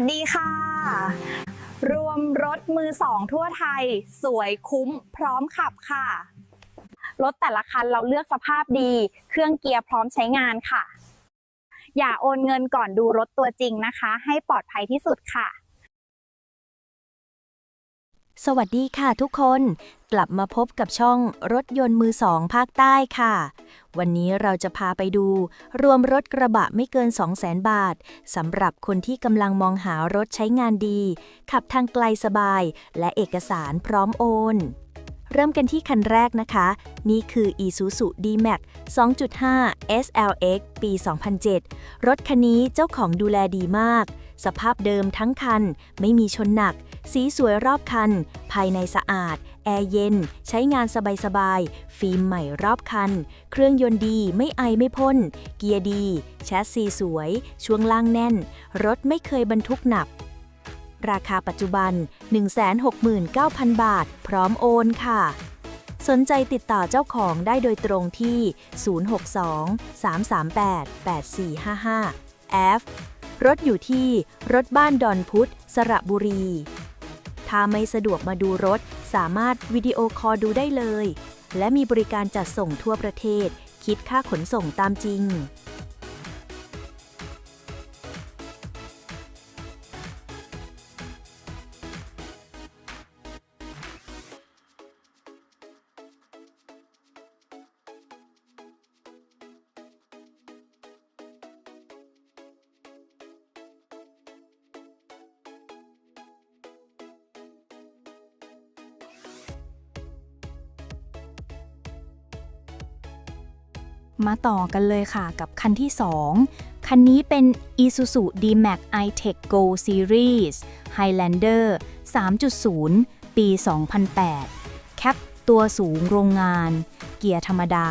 สดีค่ะ รวมรถมือสองทั่วไทย สวยคุ้มพร้อมขับค่ะ รถแต่ละคันเราเลือกสภาพดี เครื่องเกียร์พร้อมใช้งานค่ะ อย่าโอนเงินก่อนดูรถตัวจริงนะคะ ให้ปลอดภัยที่สุดค่ะ สวัสดีค่ะทุกคน กลับมาพบกับช่องรถยนต์มือสองภาคใต้ค่ะ วันนี้เราจะพาไปดู รวมรถกระบะไม่เกิน 200,000 บาทสำหรับคนที่กำลังมองหารถใช้งานดี ขับทางไกลสบาย และเอกสารพร้อมโอน เริ่มกันที่คันแรกนะคะ นี่คือ Isuzu D-Max 2.5 SLX ปี 2007 รถคันนี้เจ้าของดูแลดีมาก สภาพเดิมทั้งคันไม่มีชนหนัก สีสวยรอบคัน ภายในสะอาด แอร์เย็น ใช้งานสบายๆ ฟิล์มใหม่รอบคัน เครื่องยนต์ดีไม่ไอไม่พ่น เกียร์ดี แชสซีสวย ช่วงล่างแน่น รถไม่เคยบรรทุกหนัก ราคาปัจจุบัน 169,000 บาท พร้อมโอนค่ะ สนใจติดต่อเจ้าของได้โดยตรงที่ 062-338-8455 F รถอยู่ที่รถบ้านดอนพุธสระบุรี ถ้าไม่สะดวกมาดูรถ สามารถวิดีโอคอลดูได้เลย และมีบริการจัดส่งทั่วประเทศ คิดค่าขนส่งตามจริง มาต่อกันเลยค่ะกับคันที่ 2 คันนี้เป็น Isuzu D-Max i-Tech Go Series Highlander 3.0 ปี 2008 แคปตัวสูงโรงงาน เกียร์ธรรมดา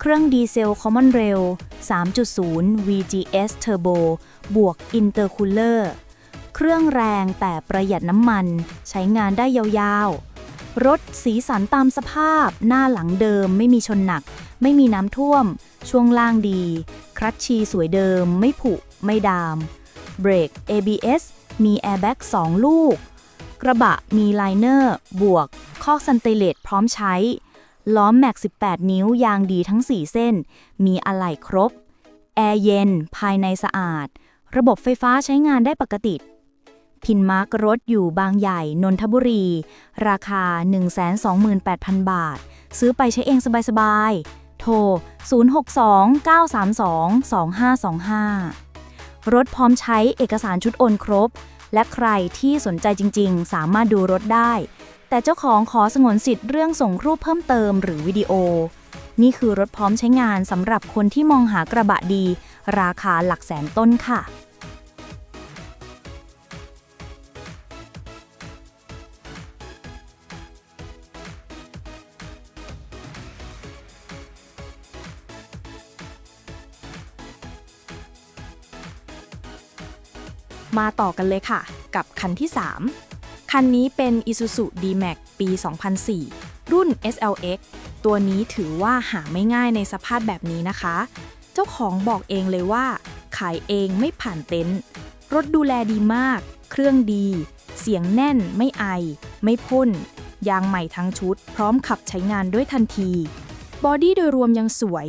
เครื่องดีเซล Common Rail 3.0 VGS Turbo บวก Intercooler เครื่องแรงแต่ประหยัดน้ำมัน ใช้งานได้ยาวๆ รถสีสันตามสภาพ หน้าหลังเดิม ไม่มีชนหนัก ไม่มีน้ำท่วม ช่วงล่างดี ครัชชีสวยเดิม ไม่ผุ ไม่ดาม เบรก ABS มีแอร์แบ็ก2ลูก กระบะมีไลเนอร์ บวกคอกซันเตเลตพร้อมใช้ ล้อมแม็ก 18 นิ้วยางดีทั้ง 4 เส้น มีอะไหล่ครบ แอร์เย็น ภายในสะอาด ระบบไฟฟ้าใช้งานได้ปกติ พินมาร์กรถอยู่บางใหญ่ นนทบุรี ราคา 128,000 บาท ซื้อไปใช้เองสบายๆ โทร 062-932-2525 รถพร้อมใช้เอกสารชุดโอนครบ และใครที่สนใจจริงๆ สามารถดูรถได้ แต่เจ้าของขอสงวนสิทธิ์เรื่องส่งรูปเพิ่มเติมหรือวิดีโอ นี่คือรถพร้อมใช้งานสำหรับคนที่มองหากระบะดี ราคาหลักแสนต้นค่ะ มาต่อกันเลยค่ะ กับคันที่ 3 คันนี้เป็น Isuzu D-Max ปี 2004 รุ่น SLX ตัวนี้ถือว่าหาไม่ง่ายในสภาพแบบนี้นะคะ เจ้าของบอกเองเลยว่า ขายเองไม่ผ่านเต็นท์รถดูแลดีมาก เครื่องดี เสียงแน่นไม่ไอ ไม่พ่น ยางใหม่ทั้งชุด พร้อมขับใช้งานด้วยทันที บอดี้โดยรวมยังสวย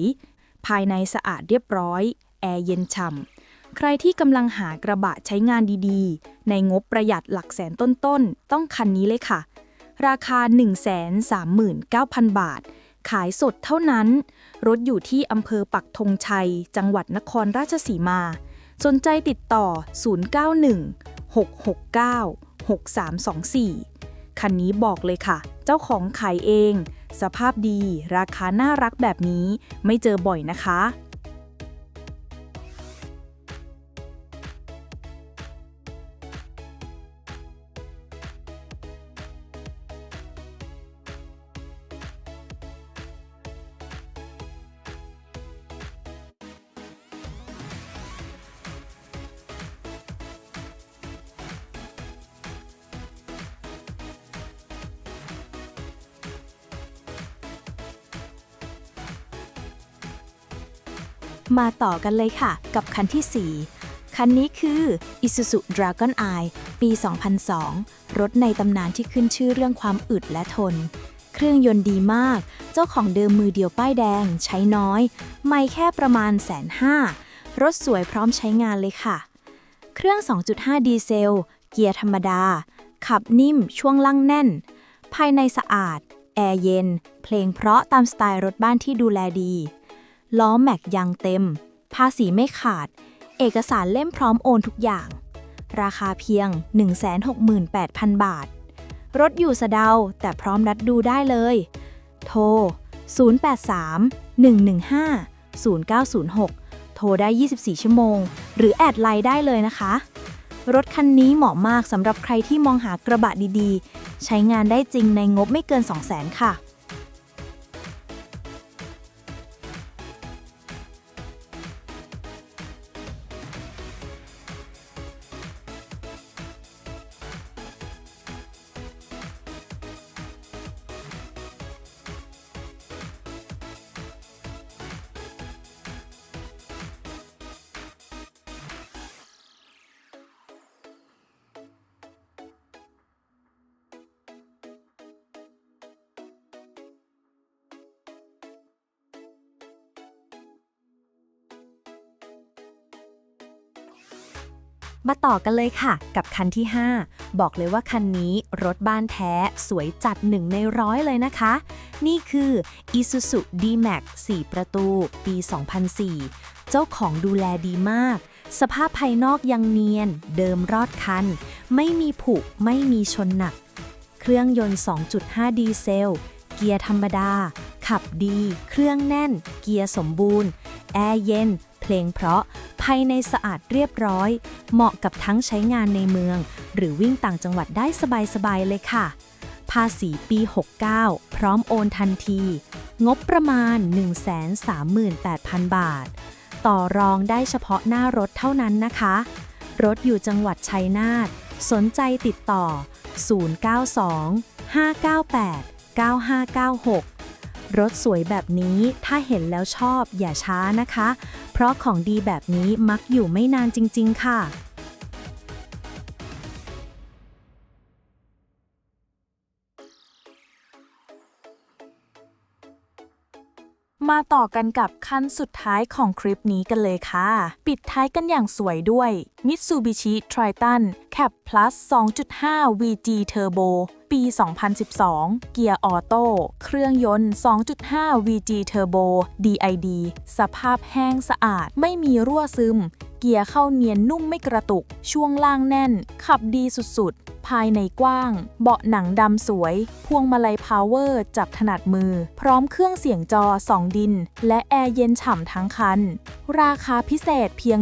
ภายในสะอาดเรียบร้อย แอร์เย็นฉ่ำ ใครที่กำลังหากระบะใช้งานดีๆ ในงบประหยัดหลักแสนต้นๆต้องคันนี้เลยค่ะ ราคา 139,000 บาท ขายสดเท่านั้น รถอยู่ที่อำเภอปักธงชัย จังหวัดนครราชสีมา สนใจติดต่อ 091 669 6324 คันนี้บอกเลยค่ะ เจ้าของขายเอง สภาพดี ราคาน่ารักแบบนี้ไม่เจอบ่อยนะคะ มาต่อกันเลยค่ะ กับคันที่ 4 คันนี้คือ Isuzu Dragon Eye ปี 2002 รถในตำนานที่ขึ้นชื่อเรื่องความอึดและทน เครื่องยนต์ดีมาก เจ้าของเดิมมือเดียวป้ายแดง ใช้น้อย ไม่แค่ประมาณแสนห้ารถสวยพร้อมใช้งานเลยค่ะ เครื่อง 2.5 ดีเซล เกียร์ธรรมดา ขับนิ่ม ช่วงล่างแน่น ภายในสะอาด แอร์เย็น เพลงเพราะตามสไตล์รถบ้านที่ดูแลดี ล้อแม็กยางเต็ม ภาษีไม่ขาด เอกสารเล่มพร้อมโอนทุกอย่าง ราคาเพียง 168,000 บาท รถอยู่สะเดาแต่พร้อมนัดดูได้เลย โทร 083-115-0906 โทรได้ 24 ชั่วโมง หรือแอดไลน์ได้เลยนะคะ รถคันนี้เหมาะมากสำหรับใครที่มองหากระบะดีๆ ใช้งานได้จริงในงบไม่เกิน 200,000 ค่ะ มาต่อกันเลยค่ะ กับคันที่ 5 บอกเลยว่าคันนี้รถบ้านแท้สวยจัดหนึ่งในร้อยเลยนะคะ นี่คือ Isuzu D-Max 4 ประตู ปี 2004 เจ้าของดูแลดีมาก สภาพภายนอกยังเนียน เดิมรอดคัน ไม่มีผุไม่มีชนหนัก เครื่องยนต์ 2.5 ดีเซล เกียร์ธรรมดา ขับดี เครื่องแน่น เกียร์สมบูรณ์ แอร์เย็น เพลงเพราะายในสะอาดเรียบร้อย เหมาะกับทั้งใช้งานในเมือง หรือวิ่งต่างจังหวัดได้สบายๆเลยค่ะ ภาษีปี 69 พร้อมโอนทันที งบประมาณ 138,000 บาท ต่อรองได้เฉพาะหน้ารถเท่านั้นนะคะ รถอยู่จังหวัดชัยนาท สนใจติดต่อ 092 598 9596 รถสวยแบบนี้ถ้าเห็นแล้วชอบอย่าช้านะคะ เพราะของดีแบบนี้มักอยู่ไม่นานจริง ๆ ค่ะ มาต่อกันกับขั้นสุดท้ายของคลิปนี้กันเลยค่ะ ปิดท้ายกันอย่างสวยด้วย Mitsubishi Triton Cap Plus 2.5 VG Turbo ปี 2012 เกียร์ออโต้ เครื่องยนต์ 2.5 VG Turbo DID สภาพแห้งสะอาด ไม่มีรั่วซึม เกียร์เข้าเนียนนุ่มไม่กระตุก ช่วงล่างแน่น ขับดีสุดๆ ภายในกว้าง เบาะหนังดำสวย พวงมาลัยพาวเวอร์จับถนัดมือ พร้อมเครื่องเสียงจอ 2 ดิน และแอร์เย็นฉ่ำทั้งคัน ราคาพิเศษเพียง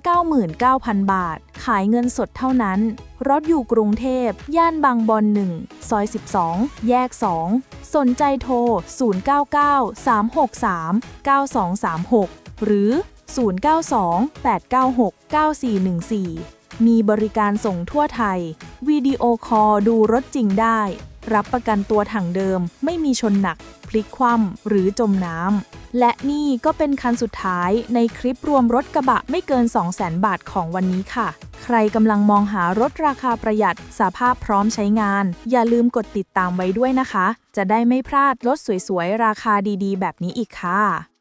199,000 บาท ขายเงินสดเท่านั้น รถอยู่กรุงเทพ ย่านบางบอน1ซอย 12 แยก 2 สนใจโทร 099-363-9236 หรือ 092-896-9414 มีบริการส่งทั่วไทย วิดีโอคอลดูรถจริงได้ รับประกันตัวถังเดิม ไม่มีชนหนัก พลิกคว่ำหรือจมน้ำ และนี่ก็เป็นคันสุดท้ายในคลิปรวมรถกระบะไม่เกิน 200,000 บาทของวันนี้ค่ะ ใครกำลังมองหารถราคาประหยัดสภาพพร้อมใช้งาน อย่าลืมกดติดตามไว้ด้วยนะคะ จะได้ไม่พลาดรถสวยๆ ราคาดีๆ แบบนี้อีกค่ะ